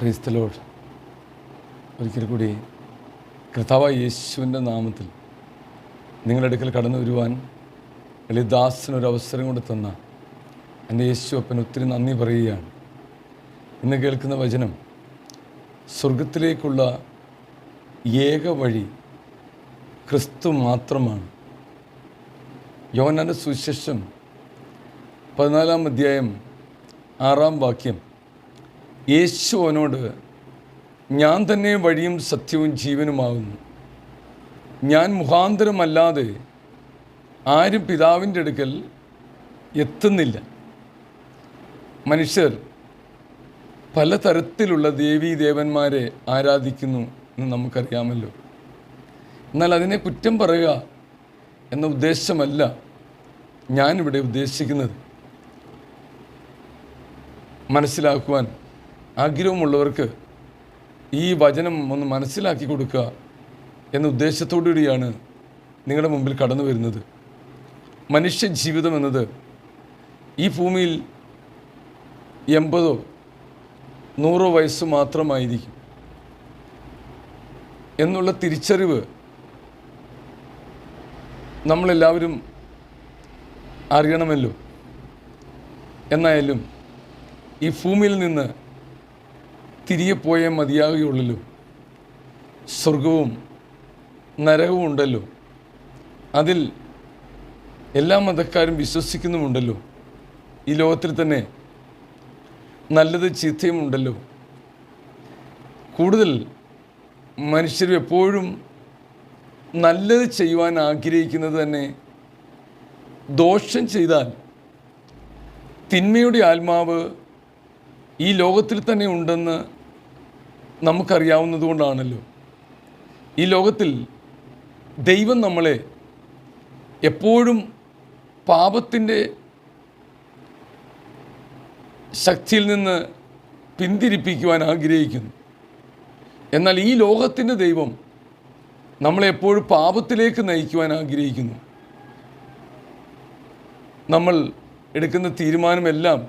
ക്രൈസ്തലോട് ഒരിക്കൽ കൂടി കർത്താവ് യേശുവിന്റെ നാമത്തിൽ നിങ്ങളുടെ അടുക്കൽ കടന്നു വരുവാൻ ഒരു അവസരം കൊണ്ട് തന്ന എന്റെ യേശു അപ്പൻ ഒത്തിരി നന്ദി പറയുകയാണ്. ഇന്ന് കേൾക്കുന്ന വചനം സ്വർഗത്തിലേക്കുള്ള ഏക വഴി ക്രിസ്തു മാത്രമാണ്. യോനാന്റെ സുശേഷം പതിനാലാം അധ്യായം ആറാം വാക്യം യേശു അവനോട് ഞാൻ തന്നെ വഴിയും സത്യവും ജീവനുമാകുന്നു ഞാൻ മുഖാന്തരമല്ലാതെ ആരും പിതാവിന്റെ അടുക്കൽ എത്തുന്നില്ല. മനുഷ്യർ പലതരത്തിലുള്ള ദേവീ ദേവന്മാരെ ആരാധിക്കുന്നു എന്ന് നമുക്കറിയാമല്ലോ. എന്നാൽ അതിനെ കുറ്റം പറയുക എന്ന ഉദ്ദേശമല്ല ഞാനിവിടെ ഉദ്ദേശിക്കുന്നത്. മനസ്സിലാക്കുവാൻ ആഗ്രഹമുള്ളവർക്ക് ഈ വചനം ഒന്ന് മനസ്സിലാക്കി കൊടുക്കുക എന്ന ഉദ്ദേശത്തോടു കൂടിയാണ് നിങ്ങളുടെ മുമ്പിൽ കടന്നു വരുന്നത്. മനുഷ്യ ജീവിതം എന്നത് ഈ ഭൂമിയിൽ എൺപതോ നൂറോ വയസ്സ് മാത്രമായിരിക്കും. എന്നുള്ള തിരിച്ചറിവ് നമ്മളെല്ലാവരും അറിയണമല്ലോ. എന്നായാലും ഈ ഭൂമിയിൽ നിന്ന് തിരികെ പോയേ മതിയാകുകയുള്ളല്ലോ. സ്വർഗവും നരകവും ഉണ്ടല്ലോ. അതിൽ എല്ലാ മതക്കാരും വിശ്വസിക്കുന്നുമുണ്ടല്ലോ. ഈ ലോകത്തിൽ തന്നെ നല്ലത് ചീത്തയും ഉണ്ടല്ലോ. കൂടുതൽ മനുഷ്യർ എപ്പോഴും നല്ലത് ചെയ്യുവാൻ ആഗ്രഹിക്കുന്നത് തന്നെ ദോഷം ചെയ്താൽ തിന്മയുടെ ആത്മാവ് ഈ ലോകത്തിൽ തന്നെ ഉണ്ടെന്ന് നമുക്കറിയാവുന്നതുകൊണ്ടാണല്ലോ. ഈ ലോകത്തിൽ ദൈവം നമ്മളെ എപ്പോഴും പാപത്തിന്റെ ശക്തിയിൽ നിന്ന് പിന്തിരിപ്പിക്കുവാൻ ആഗ്രഹിക്കുന്നു. എന്നാൽ ഈ ലോകത്തിന്റെ ദൈവം നമ്മളെ എപ്പോഴും പാപത്തിലേക്ക് നയിക്കുവാൻ ആഗ്രഹിക്കുന്നു. നമ്മൾ എടുക്കുന്ന തീരുമാനമെല്ലാം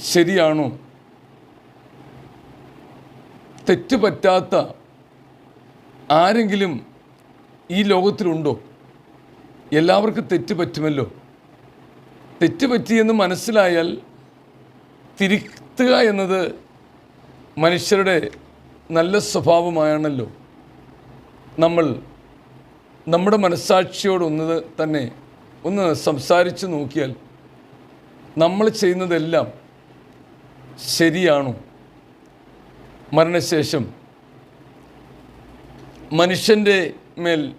ശരിയാണോ? തെറ്റ് പറ്റാത്ത ആരെങ്കിലും ഈ ലോകത്തിലുണ്ടോ? എല്ലാവർക്കും തെറ്റ് പറ്റുമല്ലോ? തെറ്റ് പറ്റിയെന്ന് മനസ്സിലായാൽ തിരുത്തുക എന്നത് മനുഷ്യരുടെ നല്ല സ്വഭാവമായാണല്ലോ നമ്മൾ നമ്മുടെ മനസ്സാക്ഷിയോടൊന്ന് തന്നെ ഒന്ന് സംസാരിച്ച് നോക്കിയാൽ നമ്മൾ ചെയ്യുന്നതെല്ലാം ശരിയാണോ? മരണശേഷം മനുഷ്യന്റെ മേൽ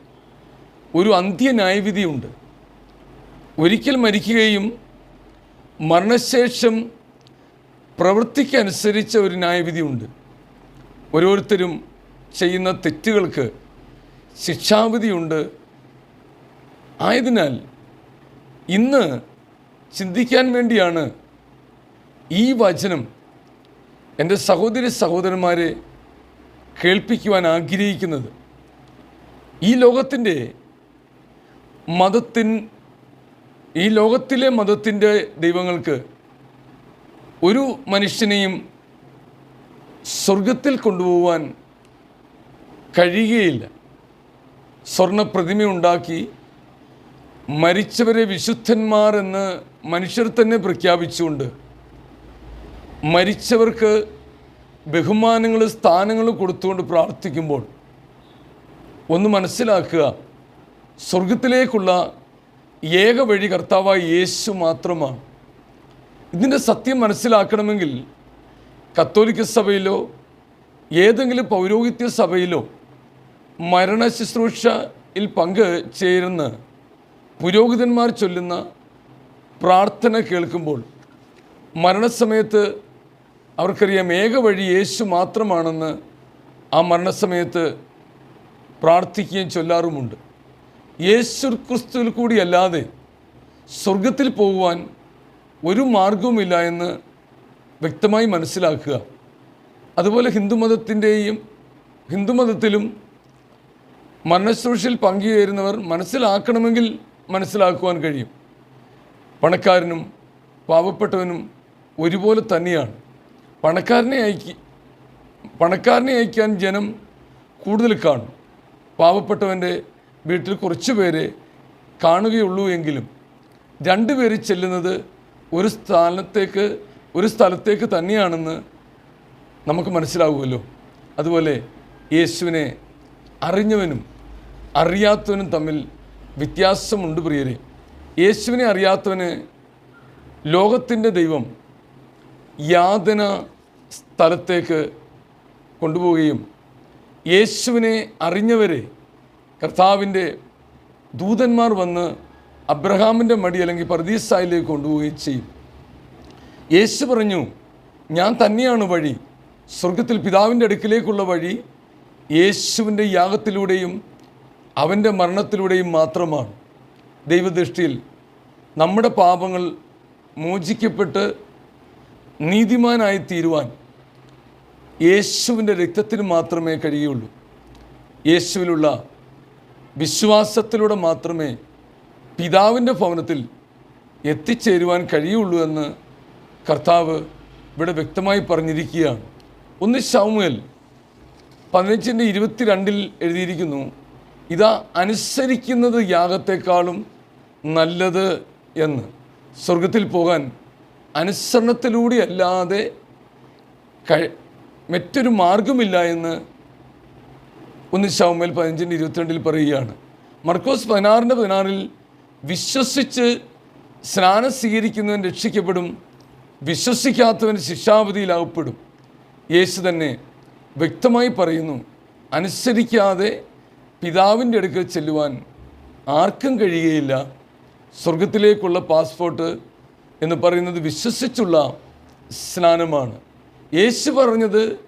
ഒരു അന്ത്യന്യായവിധിയുണ്ട് ഒരിക്കൽ മരിക്കുകയും മരണശേഷം പ്രവൃത്തിക്കനുസരിച്ച ഒരു ന്യായവിധിയുണ്ട്. ഓരോരുത്തരും ചെയ്യുന്ന തെറ്റുകൾക്ക് ശിക്ഷാവിധിയുണ്ട്. ആയതിനാൽ ഇന്ന് ചിന്തിക്കാൻ വേണ്ടിയാണ് ഈ വചനം എന്റെ സഹോദരി സഹോദരന്മാരെ കേൾപ്പിക്കുവാൻ ആഗ്രഹിക്കുന്നത് ഈ ലോകത്തിന്റെ മതത്തിൻ ഈ ലോകത്തിലെ മതത്തിന്റെ ദൈവങ്ങൾക്ക് ഒരു മനുഷ്യനെയും സ്വർഗത്തിൽ കൊണ്ടുപോകാൻ കഴിയുകയില്ല. സ്വർണപ്രതിമ ഉണ്ടാക്കി മരിച്ചവരെ വിശുദ്ധന്മാർ എന്ന് മനുഷ്യർ തന്നെ പ്രഖ്യാപിച്ചുകൊണ്ട് മരിച്ചവർക്ക് ബഹുമാനങ്ങൾ സ്ഥാനങ്ങൾ കൊടുത്തുകൊണ്ട് പ്രാർത്ഥിക്കുമ്പോൾ ഒന്ന് മനസ്സിലാക്കുക സ്വർഗത്തിലേക്കുള്ള ഏക വഴി കർത്താവായ യേശു മാത്രമാണ്. ഇതിന്റെ സത്യം മനസ്സിലാക്കണമെങ്കിൽ കത്തോലിക്ക സഭയിലോ ഏതെങ്കിലും പൗരോഹിത്യ ശുശ്രൂഷയിൽ പങ്ക് ചേരുന്ന പുരോഹിതന്മാർ ചൊല്ലുന്ന പ്രാർത്ഥന കേൾക്കുമ്പോൾ മരണസമയത്ത് അവർക്കറിയാം ഏക വഴി യേശു മാത്രമാണെന്ന് ആ മരണസമയത്ത് പ്രാർത്ഥിക്കുകയും ചൊല്ലാറുമുണ്ട്. യേശു ക്രിസ്തുവിൽ കൂടിയല്ലാതെ സ്വർഗത്തിൽ പോകുവാൻ ഒരു മാർഗവുമില്ല എന്ന് വ്യക്തമായി മനസ്സിലാക്കുക. അതുപോലെ ഹിന്ദുമതത്തിന്റെയും ഹിന്ദുമതത്തിലും മരണശുശ്രൂഷയിൽ പങ്കുചേരുന്നവർ മനസ്സിലാക്കണമെങ്കിൽ മനസ്സിലാക്കുവാൻ കഴിയും. പണക്കാരനും പാവപ്പെട്ടവനും ഒരുപോലെ തന്നെയാണ്. പണക്കാരനെ അയക്കി പണക്കാരനെ അയക്കാൻ ജനം കൂടുതൽ കാണും. പാവപ്പെട്ടവന്റെ വീട്ടിൽ കുറച്ച് പേരെ കാണുകയുള്ളൂ എങ്കിലും രണ്ടുപേര് ചെല്ലുന്നത് ഒരു സ്ഥാനത്തേക്ക് ഒരു സ്ഥലത്തേക്ക് തന്നെയാണെന്ന് നമുക്ക് മനസ്സിലാവുമല്ലോ. അതുപോലെ യേശുവിനെ അറിഞ്ഞവനും അറിയാത്തവനും തമ്മിൽ വ്യത്യാസമുണ്ട് പ്രിയരെ. യേശുവിനെ അറിയാത്തവന് ലോകത്തിന്റെ ദൈവം യാതന സ്ഥലത്തേക്ക് കൊണ്ടുപോവുകയും യേശുവിനെ അറിഞ്ഞവരെ കർത്താവിന്റെ ദൂതന്മാർ വന്ന് അബ്രഹാമിന്റെ മടി അല്ലെങ്കിൽ പർദീസായിലേക്ക് കൊണ്ടുപോവുകയും ചെയ്യും. യേശു പറഞ്ഞു ഞാൻ തന്നെയാണ് വഴി. സ്വർഗത്തിൽ പിതാവിന്റെ അടുക്കിലേക്കുള്ള വഴി. യേശുവിന്റെ യാഗത്തിലൂടെയും അവന്റെ മരണത്തിലൂടെയും മാത്രമാണ്. ദൈവദൃഷ്ടിയിൽ നമ്മുടെ പാപങ്ങൾ മോചിക്കപ്പെട്ട് നീതിമാനായി തീരുവാൻ യേശുവിന്റെ രക്തത്തിന് മാത്രമേ കഴിയുള്ളൂ യേശുവിലുള്ള വിശ്വാസത്തിലൂടെ മാത്രമേ പിതാവിന്റെ ഭവനത്തിൽ എത്തിച്ചേരുവാൻ കഴിയുള്ളൂ എന്ന് കർത്താവ് ഇവിടെ വ്യക്തമായി പറഞ്ഞിരിക്കുകയാണ്. ഒന്ന് ശൗമുൽ പതിനഞ്ചിന്റെ ഇരുപത്തിരണ്ടിൽ എഴുതിയിരിക്കുന്നു ഇതാ അനുസരിക്കുന്നത് യാഗത്തെക്കാളും നല്ലത് എന്ന്. സ്വർഗത്തിൽ പോകാൻ അനുസരണത്തിലൂടെ അല്ലാതെ മറ്റൊരു മാർഗമില്ല എന്ന് ഒന്ന് ശൗമേൽ പതിനഞ്ചിന്റെ ഇരുപത്തിരണ്ടിൽ പറയുകയാണ്. മർക്കോസ് പതിനാറിന്റെ പതിനാറിൽ വിശ്വസിച്ച് സ്നാനം സ്വീകരിക്കുന്നവൻ രക്ഷിക്കപ്പെടും വിശ്വസിക്കാത്തവൻ ശിക്ഷാവധിയിലാകപ്പെടും യേശു തന്നെ വ്യക്തമായി പറയുന്നു അനുസരിക്കാതെ പിതാവിന്റെ അടുക്കൽ ചെല്ലുവാൻ ആർക്കും കഴിയുകയില്ല. സ്വർഗത്തിലേക്കുള്ള പാസ്പോർട്ട് എന്ന് പറയുന്നത് വിശ്വസിച്ചുള്ള സ്നാനമാണ്. യേശു പറഞ്ഞത്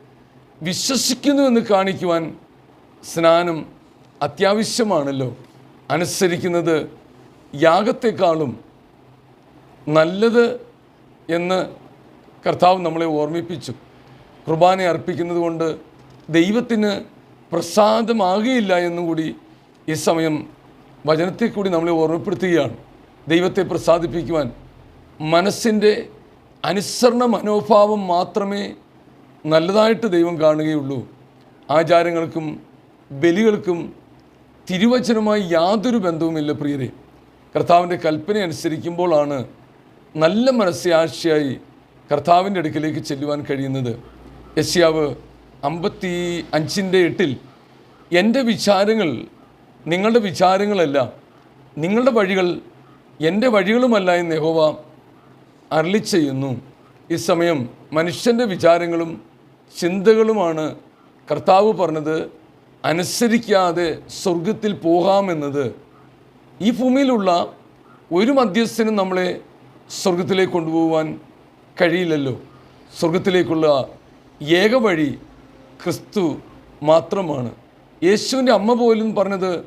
വിശ്വസിക്കുന്നു എന്ന് കാണിക്കുവാൻ സ്നാനം അത്യാവശ്യമാണല്ലോ. അനുസരിക്കുന്നത് യാഗത്തെക്കാളും നല്ലത് എന്ന് കർത്താവ് നമ്മളെ ഓർമ്മിപ്പിച്ചു. കുർബാന അർപ്പിക്കുന്നത് കൊണ്ട് ദൈവത്തിന് പ്രസാദമാകുകയില്ല എന്നും കൂടി ഈ സമയം വചനത്തെ കൂടി നമ്മളെ ഓർമ്മപ്പെടുത്തുകയാണ്. ദൈവത്തെ പ്രസാദിപ്പിക്കുവാൻ മനസ്സിന്റെ അനുസരണ മനോഭാവം മാത്രമേ നല്ലതായിട്ട് ദൈവം കാണുകയുള്ളൂ. ആചാരങ്ങൾക്കും ബലികൾക്കും തിരുവചനമായി യാതൊരു ബന്ധവുമില്ല പ്രിയരെ. കർത്താവിന്റെ കൽപ്പന അനുസരിക്കുമ്പോഴാണ് നല്ല മനസ്സാക്ഷിയായി കർത്താവിന്റെ അടുക്കിലേക്ക് ചെല്ലുവാൻ കഴിയുന്നത്. യശ്യാവ് അമ്പത്തി അഞ്ചിന്റെ എട്ടിൽ എന്റെ വിചാരങ്ങൾ നിങ്ങളുടെ വിചാരങ്ങളല്ല നിങ്ങളുടെ വഴികൾ എന്റെ വഴികളുമല്ല എന്ന് യഹോവ അരളി ചെയ്യുന്നു. ഈ സമയം മനുഷ്യന്റെ വിചാരങ്ങളും ചിന്തകളുമാണ് കർത്താവ് പറഞ്ഞത് അനുസരിക്കാതെ സ്വർഗത്തിൽ പോകാമെന്നത്. ഈ ഭൂമിയിലുള്ള ഒരു മധ്യസ്ഥനും നമ്മളെ സ്വർഗത്തിലേക്ക് കൊണ്ടുപോകാൻ കഴിയില്ലല്ലോ. സ്വർഗത്തിലേക്കുള്ള ഏക വഴി ക്രിസ്തു മാത്രമാണ്. യേശുവിന്റെ അമ്മ പോലും പറഞ്ഞത്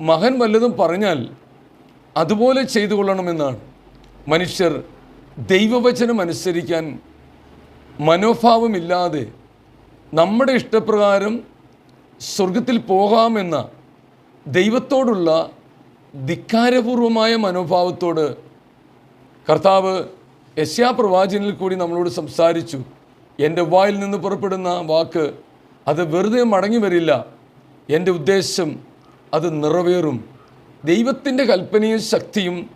മകൻ വല്ലതും പറഞ്ഞാൽ അതുപോലെ ചെയ്തു കൊള്ളണമെന്നാണ് മനുഷ്യർ ദൈവവചനം അനുസരിക്കാൻ മനോഭാവമില്ലാതെ നമ്മുടെ ഇഷ്ടപ്രകാരം സ്വർഗത്തിൽ പോകാമെന്ന ദൈവത്തോടുള്ള ധിക്കാരപൂർവമായ മനോഭാവത്തോട് കർത്താവ് യശ്യാപ്രവാചനിൽ കൂടി നമ്മളോട് സംസാരിച്ചു. എന്റെ വായിൽ നിന്ന് പുറപ്പെടുന്ന വാക്ക് അത് വെറുതെ മടങ്ങി വരില്ല. എന്റെ ഉദ്ദേശം അത് നിറവേറും. ദൈവത്തിന്റെ കൽപ്പനയും ശക്തിയും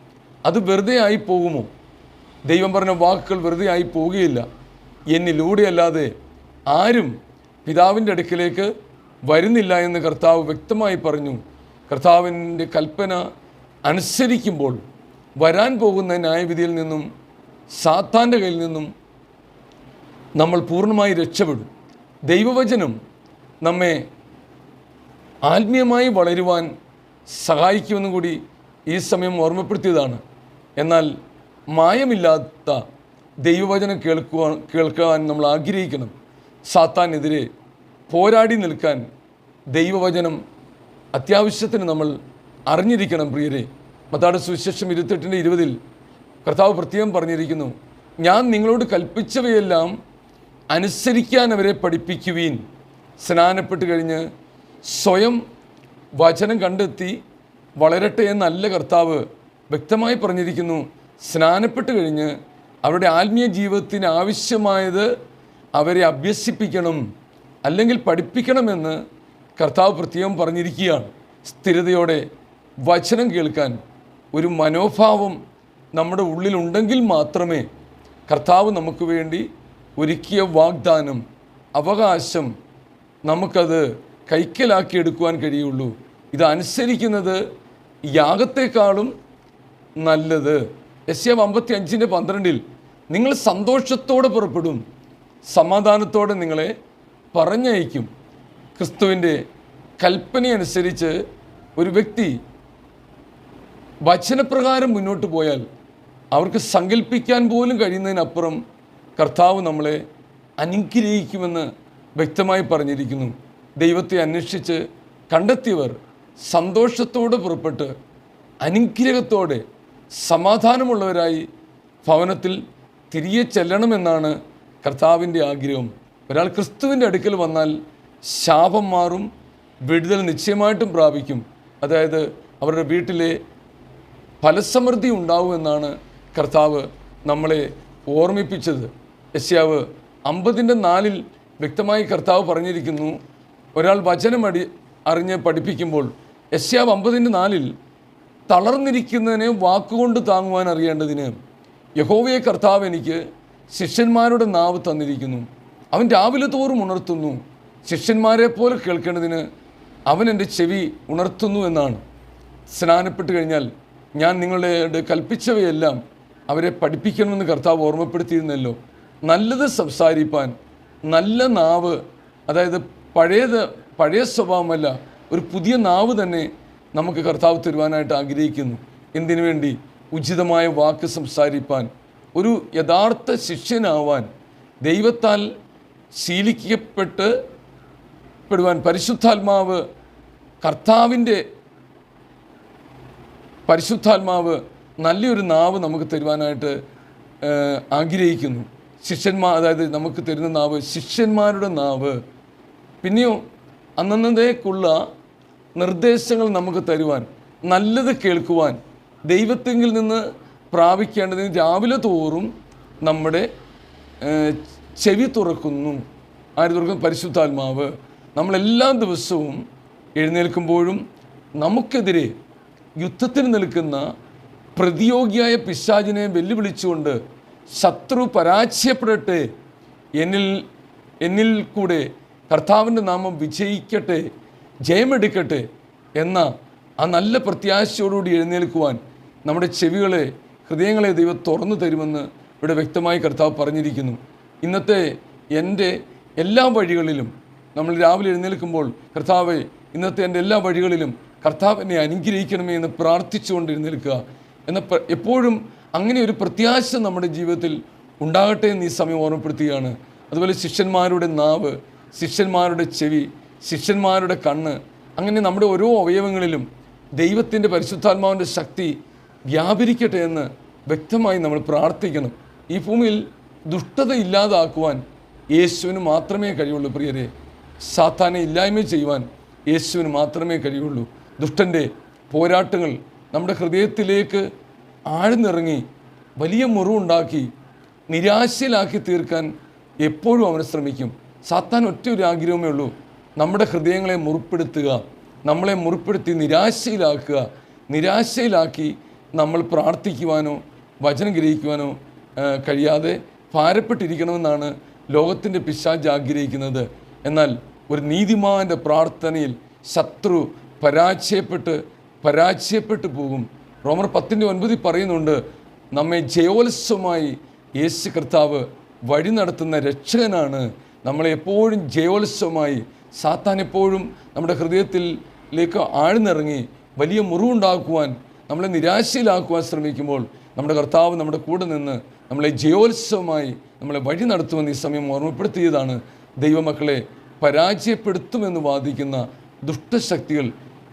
അത് വെറുതെ ആയി പോകുമോ? ദൈവം പറഞ്ഞ വാക്കുകൾ വെറുതെ ആയി പോവുകയില്ല. എന്നിലൂടെ അല്ലാതെ ആരും പിതാവിന്റെ അടുക്കിലേക്ക് വരുന്നില്ല എന്ന് കർത്താവ് വ്യക്തമായി പറഞ്ഞു. കർത്താവിന്റെ കൽപ്പന അനുസരിക്കുമ്പോൾ വരാൻ പോകുന്ന ന്യായവിധിയിൽ നിന്നും സാത്താന്റെ കയ്യിൽ നിന്നും നമ്മൾ പൂർണമായി രക്ഷപ്പെടും. ദൈവവചനം നമ്മെ ആത്മീയമായി വളരുവാൻ സഹായിക്കുമെന്നും കൂടി ഈ സമയം ഓർമ്മപ്പെടുത്തിയതാണ്. എന്നാൽ മായമില്ലാത്ത ദൈവവചനം കേൾക്കുവാൻ കേൾക്കാൻ നമ്മൾ ആഗ്രഹിക്കണം. സാത്താനെതിരെ പോരാടി നിൽക്കാൻ ദൈവവചനം അത്യാവശ്യത്തിന് നമ്മൾ അറിഞ്ഞിരിക്കണം പ്രിയരെ. മത്താട് സുവിശേഷം ഇരുപത്തെട്ടിന്റെ ഇരുപതിൽ കർത്താവ് പ്രത്യേകം പറഞ്ഞിരിക്കുന്നു ഞാൻ നിങ്ങളോട് കൽപ്പിച്ചവയെല്ലാം അനുസരിക്കാൻ അവരെ പഠിപ്പിക്കുവീൻ. സ്നാനപ്പെട്ട് കഴിഞ്ഞ് സ്വയം വചനം കണ്ടെത്തി വളരട്ടെ എന്നല്ല കർത്താവ് വ്യക്തമായി പറഞ്ഞിരിക്കുന്നു. സ്നാനപ്പെട്ട് കഴിഞ്ഞ് അവരുടെ ആത്മീയ ജീവിതത്തിന് ആവശ്യമായത് അവരെ അഭ്യസിപ്പിക്കണം അല്ലെങ്കിൽ പഠിപ്പിക്കണമെന്ന് കർത്താവ് പ്രത്യേകം പറഞ്ഞിരിക്കുകയാണ്. സ്ഥിരതയോടെ വചനം കേൾക്കാൻ ഒരു മനോഭാവം നമ്മുടെ ഉള്ളിലുണ്ടെങ്കിൽ മാത്രമേ കർത്താവ് നമുക്ക് വേണ്ടി ഒരുക്കിയ വാഗ്ദാനം അവകാശം നമുക്കത് കൈക്കലാക്കി എടുക്കുവാൻ കഴിയുള്ളൂ. ഇതനുസരിക്കുന്നത് യാഗത്തെക്കാളും നല്ലത്. എസ് എം അമ്പത്തി അഞ്ചിന്റെ പന്ത്രണ്ടിൽ നിങ്ങൾ സന്തോഷത്തോടെ പുറപ്പെടും സമാധാനത്തോടെ നിങ്ങളെ പറഞ്ഞയക്കും. ക്രിസ്തുവിന്റെ കൽപ്പനയനുസരിച്ച് ഒരു വ്യക്തി വചനപ്രകാരം മുന്നോട്ട് പോയാൽ അവർക്ക് സങ്കല്പിക്കാൻ പോലും കഴിയുന്നതിനപ്പുറം കർത്താവ് നമ്മളെ അനുഗ്രഹിക്കുമെന്ന് വ്യക്തമായി പറഞ്ഞിരിക്കുന്നു. ദൈവത്തെ അന്വേഷിച്ച് കണ്ടെത്തിയവർ സന്തോഷത്തോടെ പുറപ്പെട്ട് അനുഗ്രഹത്തോടെ സമാധാനമുള്ളവരായി ഭവനത്തിൽ തിരികെ ചെല്ലണമെന്നാണ് കർത്താവിന്റെ ആഗ്രഹം. ഒരാൾ ക്രിസ്തുവിന്റെ അടുക്കൽ വന്നാൽ ശാപം മാറും വിടുതൽ നിശ്ചയമായിട്ടും പ്രാപിക്കും. അതായത് അവരുടെ വീട്ടിലെ ഫലസമൃദ്ധി ഉണ്ടാവുമെന്നാണ് കർത്താവ് നമ്മളെ ഓർമ്മിപ്പിച്ചത്. യശ്യാവ് അമ്പതിന്റെ നാലിൽ വ്യക്തമായി കർത്താവ് പറഞ്ഞിരിക്കുന്നു ഒരാൾ വചനം അടി അറിഞ്ഞ് പഠിപ്പിക്കുമ്പോൾ. യശ്യാവ് അമ്പതിന്റെ നാലിൽ തളർന്നിരിക്കുന്നതിനെ വാക്കുകൊണ്ട് താങ്ങുവാൻ അറിയേണ്ടതിന് യഹോവയെ കർത്താവ് എനിക്ക് ശിഷ്യന്മാരുടെ നാവ് തന്നിരിക്കുന്നു. അവൻ രാവിലെ തോറും ഉണർത്തുന്നു. ശിഷ്യന്മാരെ പോലെ കേൾക്കേണ്ടതിന് അവൻ എന്റെ ചെവി ഉണർത്തുന്നു എന്നാണ്. സ്നാനപ്പെട്ട് കഴിഞ്ഞാൽ ഞാൻ നിങ്ങളുടെ കൽപ്പിച്ചവയെല്ലാം അവരെ പഠിപ്പിക്കണമെന്ന് കർത്താവ് ഓർമ്മപ്പെടുത്തിയിരുന്നല്ലോ. നല്ലത് സംസാരിപ്പാൻ നല്ല നാവ് അതായത് പഴയത് പഴയ സ്വഭാവമല്ല ഒരു പുതിയ നാവ് തന്നെ നമുക്ക് കർത്താവ് തരുവാനായിട്ട് ആഗ്രഹിക്കുന്നു. എന്തിനു വേണ്ടി? ഉചിതമായ വാക്ക് സംസാരിപ്പാൻ. ഒരു യഥാർത്ഥ ശിഷ്യനാവാൻ. ദൈവത്താൽ ശീലിക്കപ്പെട്ട് പെടുവാൻ. പരിശുദ്ധാത്മാവ് കർത്താവിന്റെ പരിശുദ്ധാത്മാവ് നല്ലൊരു നാവ് നമുക്ക് തരുവാനായിട്ട് ആഗ്രഹിക്കുന്നു. ശിഷ്യന്മാർ അതായത് നമുക്ക് തരുന്ന നാവ് ശിഷ്യന്മാരുടെ നാവ്. പിന്നെയോ അന്നന്നതേക്കുള്ള നിർദ്ദേശങ്ങൾ നമുക്ക് തരുവാൻ നല്ലത് കേൾക്കുവാൻ ദൈവത്തെങ്കിൽ നിന്ന് പ്രാപിക്കേണ്ടതിന് രാവിലെ തോറും നമ്മുടെ ചെവി തുറക്കുന്നു. ആര് തുറക്കുന്നു? പരിശുദ്ധാത്മാവ്. നമ്മളെല്ലാ ദിവസവും എഴുന്നേൽക്കുമ്പോഴും നമുക്കെതിരെ യുദ്ധത്തിന് നിൽക്കുന്ന പ്രതിയോഗിയായ പിശാചിനെ വെല്ലുവിളിച്ചുകൊണ്ട് ശത്രു പരാജയപ്പെടട്ടെ എന്നിൽ എന്നിൽ കൂടെ കർത്താവിന്റെ നാമം വിജയിക്കട്ടെ ജയമെടുക്കട്ടെ എന്ന ആ നല്ല പ്രത്യാശയോടുകൂടി എഴുന്നേൽക്കുവാൻ നമ്മുടെ ചെവികളെ ഹൃദയങ്ങളെ ദൈവം തുറന്നു തരുമെന്ന് ഇവിടെ വ്യക്തമായി കർത്താവ് പറഞ്ഞിരിക്കുന്നു. ഇന്നത്തെ എന്റെ എല്ലാ വഴികളിലും നമ്മൾ രാവിലെ എഴുന്നേൽക്കുമ്പോൾ കർത്താവെ ഇന്നത്തെ എന്റെ എല്ലാ വഴികളിലും കർത്താവ് എന്നെ അനുഗ്രഹിക്കണമേ എന്ന് പ്രാർത്ഥിച്ചുകൊണ്ട് എഴുന്നേൽക്കുക. എന്ന എപ്പോഴും അങ്ങനെ ഒരു പ്രത്യാശ നമ്മുടെ ജീവിതത്തിൽ ഉണ്ടാകട്ടെ എന്ന് ഈ സമയം ഓർമ്മപ്പെടുത്തുകയാണ്. അതുപോലെ ശിഷ്യന്മാരുടെ നാവ് ശിഷ്യന്മാരുടെ ചെവി ശിഷ്യന്മാരുടെ കണ്ണ് അങ്ങനെ നമ്മുടെ ഓരോ അവയവങ്ങളിലും ദൈവത്തിന്റെ പരിശുദ്ധാത്മാവിന്റെ ശക്തി വ്യാപരിക്കട്ടെ എന്ന് വ്യക്തമായി നമ്മൾ പ്രാർത്ഥിക്കണം. ഈ ഭൂമിയിൽ ദുഷ്ടത ഇല്ലാതാക്കുവാൻ യേശുവിന് മാത്രമേ കഴിയുള്ളൂ പ്രിയരെ. സാത്താനെ ഇല്ലായ്മ ചെയ്യുവാൻ യേശുവിന് മാത്രമേ കഴിയുള്ളൂ. ദുഷ്ടന്റെ പോരാട്ടങ്ങൾ നമ്മുടെ ഹൃദയത്തിലേക്ക് ആഴ്ന്നിറങ്ങി വലിയ മുറിവുണ്ടാക്കി നിരാശയിലാക്കി തീർക്കാൻ എപ്പോഴും അവന് ശ്രമിക്കും. സാത്താൻ ഒറ്റ ഒരു ആഗ്രഹമേ ഉള്ളൂ. നമ്മുടെ ഹൃദയങ്ങളെ മുറിപ്പെടുത്തുക നമ്മളെ മുറിപ്പെടുത്തി നിരാശയിലാക്കുക നിരാശയിലാക്കി നമ്മൾ പ്രാർത്ഥിക്കുവാനോ വചനം ഗ്രഹിക്കുവാനോ കഴിയാതെ ഭാരപ്പെട്ടിരിക്കണമെന്നാണ് ലോകത്തിന്റെ പിശാജ് ആഗ്രഹിക്കുന്നത്. എന്നാൽ ഒരു നീതിമാന്റെ പ്രാർത്ഥനയിൽ ശത്രു പരാജയപ്പെട്ട് പരാജയപ്പെട്ടു പോകും. റോമർ പത്തിന്റെ ഒൻപതിൽ പറയുന്നുണ്ട് നമ്മെ ജയോത്സവമായി യേശു കർത്താവ് വഴി നടത്തുന്ന രക്ഷകനാണ്. നമ്മളെ എപ്പോഴും ജയോത്സവമായി സാത്താൻ എപ്പോഴും നമ്മുടെ ഹൃദയത്തിലേക്ക് ആഴ്ന്നിറങ്ങി വലിയ മുറിവുണ്ടാക്കുവാൻ നമ്മളെ നിരാശയിലാക്കുവാൻ ശ്രമിക്കുമ്പോൾ നമ്മുടെ കർത്താവ് നമ്മുടെ കൂടെ നിന്ന് നമ്മളെ ജയോത്സവമായി നമ്മളെ വഴി നടത്തുമെന്ന് ഈ സമയം ഓർമ്മപ്പെടുത്തിയതാണ്. ദൈവമക്കളെ പരാജയപ്പെടുത്തുമെന്ന് വാദിക്കുന്ന ദുഷ്ടശക്തികൾ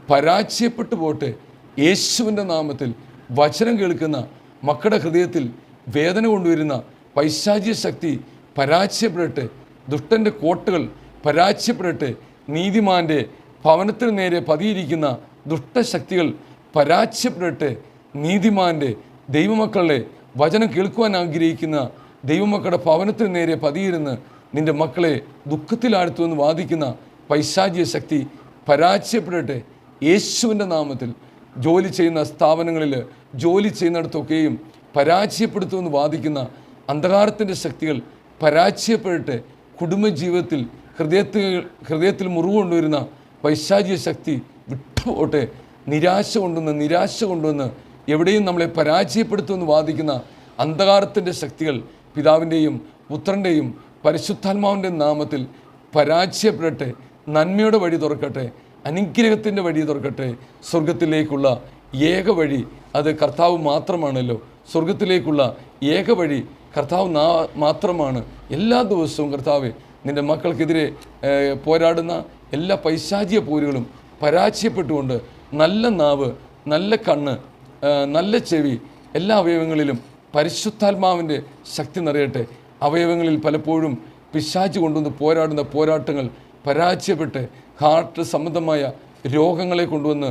പരാജയപ്പെട്ടു പോട്ടെ. യേശുവിന്റെ നാമത്തിൽ വചനം കേൾക്കുന്ന മക്കളുടെ ഹൃദയത്തിൽ വേദന കൊണ്ടുവരുന്ന പൈശാചിക ശക്തി പരാജയപ്പെടട്ടെ. ദുഷ്ടന്റെ കോട്ടകൾ പരാജയപ്പെടട്ടെ. നീതിമാന്റെ ഭവനത്തിന് നേരെ പതിയിരിക്കുന്ന ദുഷ്ടശക്തികൾ പരാജയപ്പെടട്ടെ. നീതിമാന്റെ ദൈവമക്കളെ വചനം കേൾക്കുവാൻ ആഗ്രഹിക്കുന്ന ദൈവമക്കളുടെ ഭവനത്തിന് നേരെ പതിയിരുന്ന് നിന്റെ മക്കളെ ദുഃഖത്തിലാഴ്ത്തുമെന്ന് വാദിക്കുന്ന പൈശാചിക ശക്തി പരാജയപ്പെടട്ടെ. യേശുവിന്റെ നാമത്തിൽ ജോലി ചെയ്യുന്ന സ്ഥാപനങ്ങളിൽ ജോലി ചെയ്യുന്നിടത്തൊക്കെയും പരാജയപ്പെടുത്തുമെന്ന് വാദിക്കുന്ന അന്ധകാരത്തിന്റെ ശക്തികൾ പരാജയപ്പെടട്ടെ. കുടുംബജീവിതത്തിൽ ഹൃദയത്തിൽ ഹൃദയത്തിൽ മുറിവ് കൊണ്ടുവരുന്ന പൈശാചിക ശക്തി വിട്ടുപോട്ടെ. നിരാശ കൊണ്ടുവന്ന് നിരാശ കൊണ്ടുവന്ന് എവിടെയും നമ്മളെ പരാജയപ്പെടുത്തുമെന്ന് വാദിക്കുന്ന അന്ധകാരത്തിന്റെ ശക്തികൾ പിതാവിന്റെയും പുത്രന്റെയും പരിശുദ്ധാത്മാവിന്റെ നാമത്തിൽ പരാജയപ്പെടട്ടെ. നന്മയുടെ വഴി തുറക്കട്ടെ. അനുഗ്രഹത്തിന്റെ വഴി തുറക്കട്ടെ. സ്വർഗത്തിലേക്കുള്ള ഏക വഴി അത് കർത്താവ് മാത്രമാണല്ലോ. സ്വർഗത്തിലേക്കുള്ള ഏക വഴി കർത്താവ് മാത്രമാണ്. എല്ലാ ദിവസവും കർത്താവ് നിന്റെ മക്കൾക്കെതിരെ പോരാടുന്ന എല്ലാ പൈശാചിക പോരുകളും പരാജയപ്പെട്ടുകൊണ്ട് നല്ല നാവ് നല്ല കണ്ണ് നല്ല ചെവി എല്ലാ അവയവങ്ങളിലും പരിശുദ്ധാത്മാവിന്റെ ശക്തി നിറയട്ടെ. അവയവങ്ങളിൽ പലപ്പോഴും പിശാച് കൊണ്ടുവന്ന് പോരാടുന്ന പോരാട്ടങ്ങൾ പരാജയപ്പെട്ട് ഹാർട്ട് സംബന്ധമായ രോഗങ്ങളെ കൊണ്ടുവന്ന്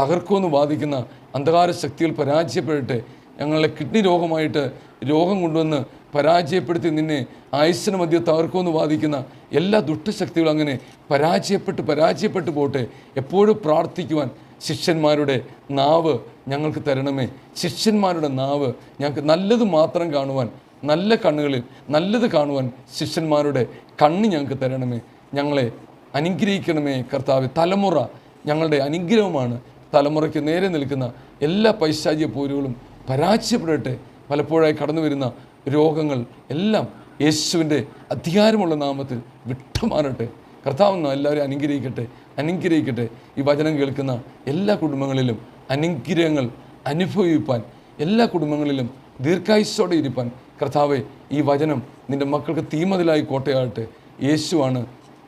തകർക്കുമെന്ന് ബാധിക്കുന്ന അന്ധകാര ശക്തികൾ പരാജയപ്പെടട്ടെ. ഞങ്ങളെ കിഡ്നി രോഗമായിട്ട് രോഗം കൊണ്ടുവന്ന് പരാജയപ്പെടുത്തി നിന്നെ ആയുസ്സിന് മധ്യ തകർക്കുമെന്ന് വാദിക്കുന്ന എല്ലാ ദുഷ്ടശക്തികളും അങ്ങനെ പരാജയപ്പെട്ട് പരാജയപ്പെട്ടു പോട്ടെ. എപ്പോഴും പ്രാർത്ഥിക്കുവാൻ ശിഷ്യന്മാരുടെ നാവ് ഞങ്ങൾക്ക് തരണമേ. ശിഷ്യന്മാരുടെ നാവ് ഞങ്ങൾക്ക് നല്ലത് മാത്രം കാണുവാൻ നല്ല കണ്ണുകളിൽ നല്ലത് കാണുവാൻ ശിഷ്യന്മാരുടെ കണ്ണ് ഞങ്ങൾക്ക് തരണമേ. ഞങ്ങളെ അനുഗ്രഹിക്കണമേ കർത്താവ്. തലമുറ ഞങ്ങളുടെ അനുഗ്രഹമാണ്. തലമുറയ്ക്ക് നേരെ നിൽക്കുന്ന എല്ലാ പൈശാചിക പോരുകളും പരാജയപ്പെടട്ടെ. പലപ്പോഴായി കടന്നു വരുന്ന രോഗങ്ങൾ എല്ലാം യേശുവിന്റെ അധികാരമുള്ള നാമത്തിൽ വിട്ടുമാറട്ടെ. കർത്താവ് എല്ലാവരും അനുഗ്രഹിക്കട്ടെ അനുഗ്രഹിക്കട്ടെ. ഈ വചനം കേൾക്കുന്ന എല്ലാ കുടുംബങ്ങളിലും അനുഗ്രഹങ്ങൾ അനുഭവിപ്പാൻ എല്ലാ കുടുംബങ്ങളിലും ദീർഘായുസ്സോടെ ഇരിപ്പാൻ കർത്താവെ ഈ വചനം നിന്റെ മക്കൾക്ക് തീമതിലായി കോട്ടയാകട്ടെ. യേശുവാണ്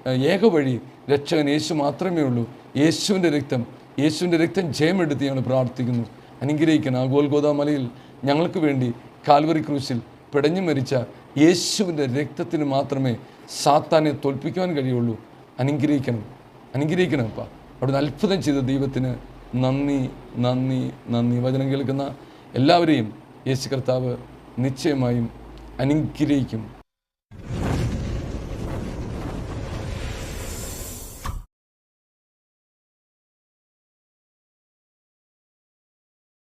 ഏക വഴി രക്ഷകൻ യേശു മാത്രമേ ഉള്ളൂ. യേശുവിന്റെ രക്തം യേശുവിന്റെ രക്തം ജയമെടുത്ത് ഞങ്ങൾ പ്രാർത്ഥിക്കുന്നു. അനുഗ്രഹിക്കണം ആ ഗോൽഗോദ മലയിൽ ഞങ്ങൾക്ക് വേണ്ടി കാൽവറി ക്രൂശിൽ പിടഞ്ഞു മരിച്ച യേശുവിന്റെ രക്തത്തിന് മാത്രമേ സാത്താനെ തോൽപ്പിക്കുവാൻ കഴിയുള്ളൂ. അനുഗ്രഹിക്കണം. അനുഗ്രഹിക്കണം അപ്പ. അവിടുന്ന് അത്ഭുതം ചെയ്ത ദൈവത്തിന് നന്ദി നന്ദി നന്ദി. വചനം കേൾക്കുന്ന എല്ലാവരെയും യേശു കർത്താവ് നിശ്ചയമായും അനുഗ്രഹിക്കും.